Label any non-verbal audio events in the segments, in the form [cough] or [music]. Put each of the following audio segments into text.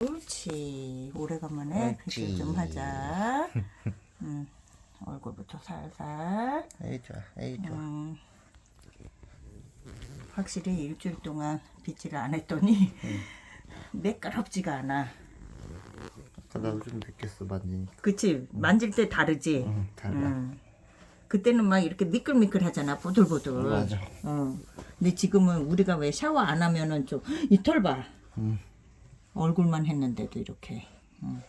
옳지. 오래간만에 옳지. 빗질 좀 하자. [laughs] 음, 얼굴부터 살살. 에이 좋아 에이 좋아 음, 확실히 일주일 동안 빗질을 안 했더니 매끄럽지가 않아. 아까 나도 좀 느꼈어 만지니까 그치? 만질 때 다르지? 응 달라 음. 그때는 막 이렇게 미끌미끌 하잖아. 보들보들. 맞아. 어. 근데 지금은 우리가 왜 샤워 안 하면은 좀, 이 털 봐. 응. 얼굴만 했는데도 이렇게. 응.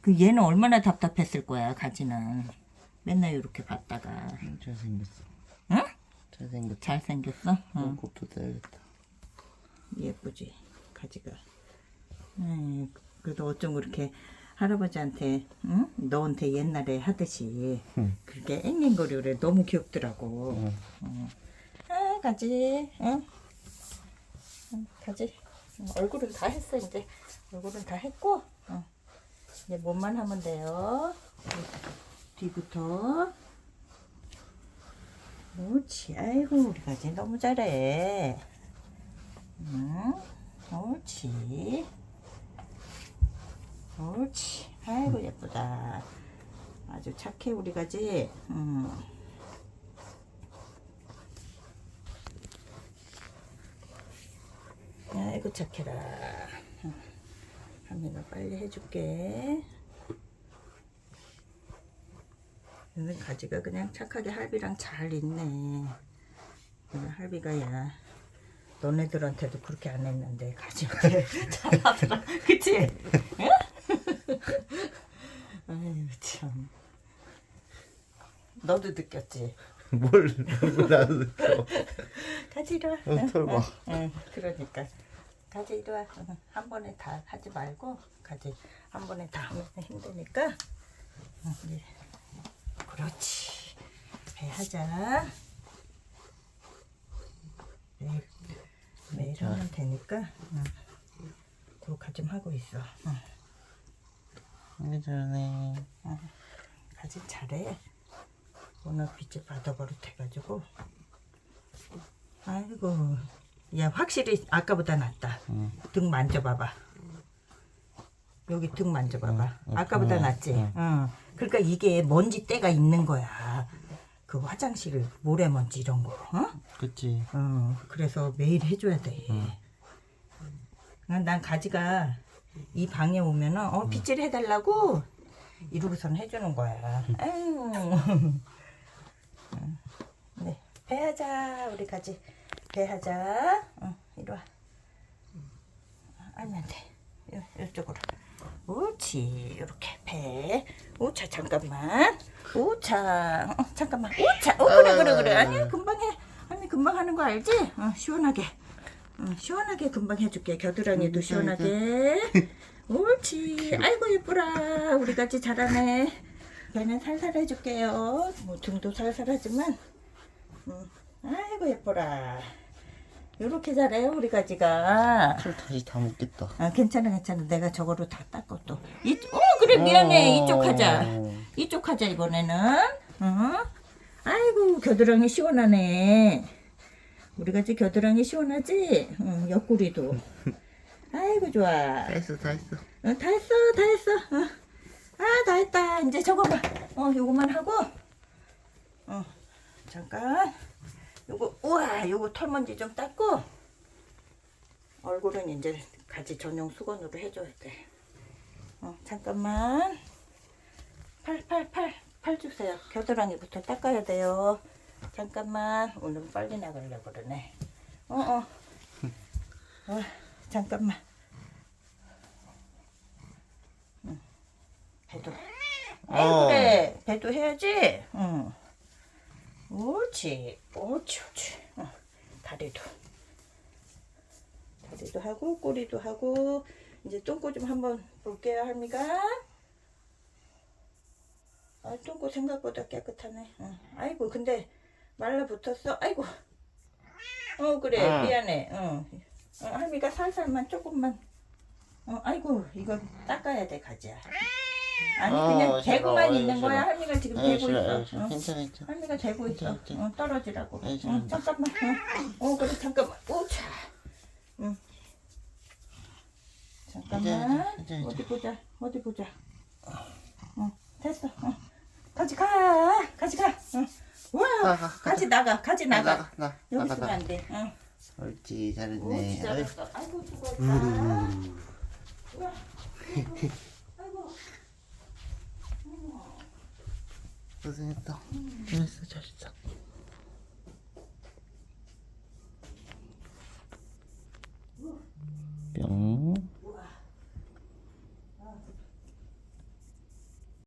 그 얘는 얼마나 답답했을 거야, 가지는. 맨날 이렇게 봤다가. 잘생겼어 응? 잘생겼다 잘생겼어? 응. 곱도 떼야겠다 예쁘지, 가지가. 음, 그래도 어쩜 그렇게 할아버지한테, 응? 너한테 옛날에 하듯이 응. 그렇게 앵앵거려 그래. 너무 귀엽더라고. 응. 응. 아, 가지. 응? 응, 가지. 응, 얼굴은 다 했어, 이제. 얼굴은 다 했고, 응. 이제 몸만 하면 돼요. 뒤부터. 옳지. 아이고, 우리 가지 너무 잘해. 응? 옳지. 옳지. 아이고, 예쁘다. 아주 착해, 우리 가지. 응. 아이고 착해라. 하민아 빨리 해줄게. 근데 가지가 그냥 착하게 할비랑 잘 있네. 할비가 야 너네들한테도 그렇게 안 했는데 가지한테 [laughs] 잘하더라. 그치? 응? [laughs] 아유 참. 너도 느꼈지? 뭘 나도 느껴 가지 이리 와. 어, 털 봐. 응, 응, 그러니까. 가지 이리 와. 응, 한 번에 다 하지 말고 가지 한 번에 다 하면 힘드니까. 응, 예. 그렇지. 배 하자. 매일 매일 하면 되니까. 응. 그거 좀 하고 있어. 응. 이게 잘하네 가지 잘해. 오늘 빚을 받아버릇 해가지고. 아이고. 야, 확실히 아까보다 낫다. 응. 등 만져봐봐. 여기 등 만져봐봐. 응, 아까보다 응, 낫지? 응. 응. 그러니까 이게 먼지 때가 있는 거야. 그 화장실 모래 먼지 이런 거. 어? 그치 어, 그래서 매일 해줘야 돼. 난, 난 가지가 이 방에 오면은 어 빗질 해달라고 이러고선 해주는 거야. 아유. [laughs] 응. 네, 배하자 우리 가지 배하자. 응, 이리 와. 알면 돼. 요, 요쪽으로. 옳지. 이렇게 배. 오차 잠깐만. 오차. 어, 잠깐만. 오차. 어 그래 그래 그래. 아니 금방 해. 아니 금방 하는 거 알지? 어, 시원하게. 어, 시원하게 금방 해줄게. 겨드랑이도 시원하게. 옳지. 아이고 예쁘라. 우리 같이 잘하네. 배는 살살 해줄게요. 뭐 등도 살살하지만. 음, 아이고 예쁘라. 요렇게 잘해요 우리 가지가. 털 다시 다 묶겠다. 아 괜찮아 괜찮아. 내가 저거로 다 닦고 또. 이, 어 그래 미안해. 이쪽 하자. 이쪽 하자 이번에는. 어 아이고 겨드랑이 시원하네. 우리 같이 겨드랑이 시원하지? 응, 옆구리도. 아이고 좋아. 다 했어 다 했어. 어, 다 했어 다 했어. 어. 아다 했다. 이제 저거만. 어 요거만 하고. 어 잠깐 요거 우와 요거 털먼지 좀 닦고 얼굴은 이제 가지 전용 수건으로 해줘야 돼. 어, 잠깐만. 팔, 팔, 팔, 팔 주세요. 겨드랑이부터 닦아야 돼요. 잠깐만. 오늘 빨리 나가려고 그러네. 어, 어. 어 잠깐만. 응. 배도. 아이, 어. 그래. 배도 해야지. 응. 옳지. 옳지, 옳지. 어, 다리도. 다리도 하고 꼬리도 하고 이제 똥꼬 좀 한번 볼게요 할미가 아 똥꼬 생각보다 깨끗하네 응. 아이고 근데 말라붙었어 아이고 어 그래 응. 미안해 어. 어, 할미가 살살만 조금만 어 아이고 이거 닦아야 돼 가지야 아니 어, 그냥 싫어, 대고만 아이고, 있는 거야 싫어. 할미가 지금 대고 싫어 있어 싫어 어. 괜찮아 괜찮아 할미가 대고 있어. 괜찮아, 괜찮아. 어, 떨어지라고. 잘한다. 잠깐만. 어, 어, 그래 잠깐만. 오 차. 응. 잠깐만. 이제, 이제. 어디 보자. 어디 보자. 어, 됐어. 어. 가지 가. 가지 가. 어. 와, 가, 가, 가지 나가. 가지 나가. 나가 나 여기 나가 있으면 나안 돼. 응. 옳지 오, 잘했네 진짜 아이, 잘했어. 아이고 수고했다. 음. 우와. 아이고. 고생했어 잘했어 잘했어